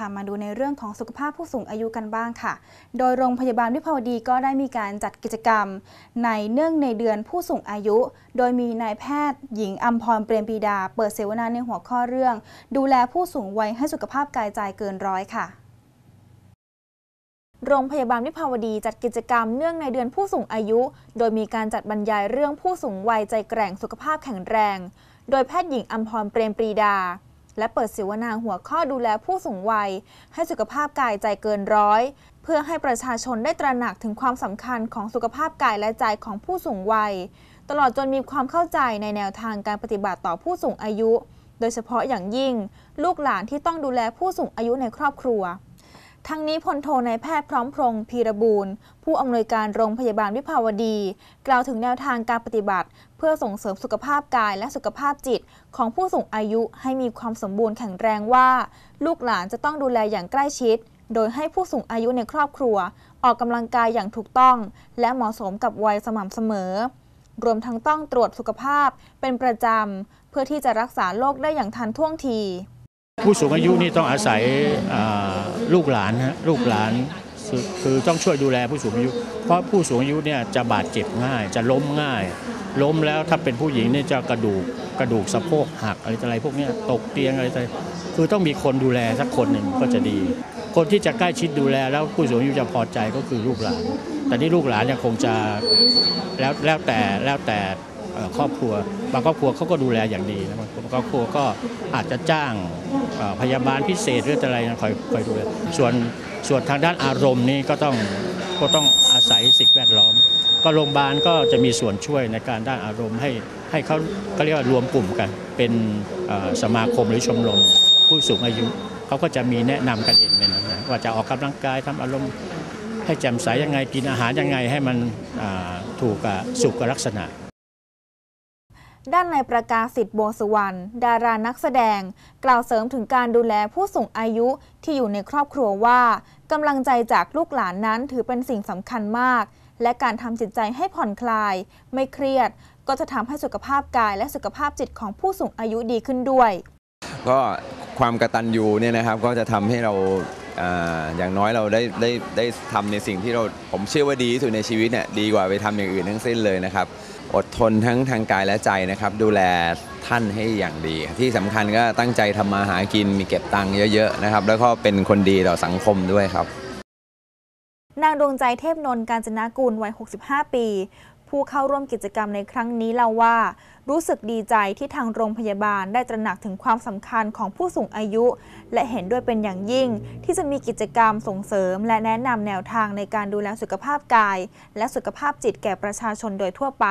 ค่ะมาดูในเรื่องของสุขภาพผู้สูงอายุกันบ้างค่ะ โดยโรงพยาบาลวิภาวดีก็ได้มีการจัดกิจกรรม ในเนื่องในเดือนผู้สูงอายุ โดยมีนายแพทย์หญิงอัมพรเปรมปีดา เปิดเสวนาในหัวข้อเรื่อง ดูแลผู้สูงวัยให้สุขภาพกายใจเกินร้อยค่ะโรงพยาบาลวิภาวดีจัดกิจกรรมเนื่องในเดือนผู้สูงอายุ โดยมีการจัดบรรยายเรื่องผู้สูงวัยใจแกร่งสุขภาพแข็งแรง โดยแพทย์หญิงอัมพรเปรมปรีดา และเปิดเสวนาหัวข้อดูแลผู้สูงวัย ให้สุขภาพกายใจเกินร้อย เพื่อให้ประชาชนได้ตระหนักถึงความสำคัญของสุขภาพกายและใจของผู้สูงวัย ตลอดจนมีความเข้าใจในแนวทางการปฏิบัติต่อผู้สูงอายุ โดยเฉพาะอย่างยิ่ง ลูกหลานที่ต้องดูแลผู้สูงอายุในครอบครัว ทั้งนี้พลโทนายแพทย์พร้อมพรงศ์พีระบูรณ์ผู้อำนวยการโรงพยาบาลวิภาวดี กล่าวถึงแนวทางการปฏิบัติ เพื่อส่งเสริมสุขภาพกายและสุขภาพจิต ของผู้สูงอายุให้มีความสมบูรณ์แข็งแรงว่า ลูกหลานจะต้องดูแลอย่างใกล้ชิด โดยให้ผู้สูงอายุในครอบครัว ออกกำลังกายอย่างถูกต้อง และเหมาะสมกับวัยสม่ำเสมอ รวมทั้งต้องตรวจสุขภาพเป็นประจำเพื่อที่จะรักษาโรคได้อย่างทันท่วงที ผู้สูงอายุนี่ต้องอาศัยอ่า ลูกหลานฮะลูกหลานคือคือต้องช่วยดูแลผู้สูงอายุ เพราะผู้สูงอายุเนี่ยจะบาดเจ็บง่าย จะล้มง่าย ล้มแล้วถ้าเป็นผู้หญิงเนี่ยจะกระดูกกระดูกสะโพกหักอะไรอะไรพวกนี้ตกเตียงอะไรต่อะไรคือต้องมีคนดูแลสักคนหนึ่งก็จะดี คนที่จะใกล้ชิดดูแลแล้วผู้สูงอายุจะพอใจก็คือลูกหลาน แต่นี่ลูกหลานเนี่ยคงจะแล้วแล้วแต่แล้วแต่ ครอบครัว บางครอบครัวเขาก็ดูแลอย่างดีนะบางครอบครัวก็อาจจะจ้างพยาบาลพิเศษหรืออะไรนะคอยคอยดูแลส่วนส่วนทางด้านอารมณ์นี่ก็ต้องก็ต้องอาศัยสิ่งแวดล้อม ก็โรงพยาบาลก็จะมีส่วนช่วยในการด้านอารมณ์ให้ให้เขาเขาเรียกว่ารวมกลุ่มกัน เป็นสมาคมหรือชมรมผู้สูงอายุเขาก็จะมีแนะนำกันเองในนั้นนะว่าจะออกกำลังกายทำอารมณ์ให้แจ่มใสยังไงกินอาหารยังไงให้มันถูกสุขลักษณะ ด้านในประกาศสิทธิ์บัวสุวรรณดารานักแสดง กล่าวเสริมถึงการดูแลผู้สูงอายุที่อยู่ในครอบครัวว่ากำลังใจจากลูกหลานนั้นถือเป็นสิ่งสำคัญมาก และการทำจิตใจให้ผ่อนคลาย ไม่เครียด ก็จะทำให้สุขภาพกายและสุขภาพจิตของผู้สูงอายุดีขึ้นด้วย ก็ความกระตันยูเนี่ยนะครับก็จะทำให้เรา อย่างน้อยเราได้ได้ได้ทำในสิ่งที่เราผมเชื่อว่าดีที่สุดในชีวิตเนี่ยดีกว่าไปทำอย่างอื่นทั้งสิ้นเลยนะครับ อดทนทั้งทางกายและใจนะครับ ดูแลท่านให้อย่างดี ที่สำคัญก็ตั้งใจทำมาหากินมีเก็บตังค์เยอะๆนะครับ แล้วก็เป็นคนดีต่อสังคมด้วยครับนางดวงใจเทพนนท์การจนากูลวัย 65 ปี ผู้เข้าร่วมกิจกรรมในครั้งนี้เล่าว่า รู้สึกดีใจที่ทางโรงพยาบาลได้ตระหนักถึงความสำคัญของผู้สูงอายุ และเห็นด้วยเป็นอย่างยิ่ง ที่จะมีกิจกรรมส่งเสริม และแนะนำแนวทางในการดูแลสุขภาพกาย และสุขภาพจิตแก่ประชาชนโดยทั่วไป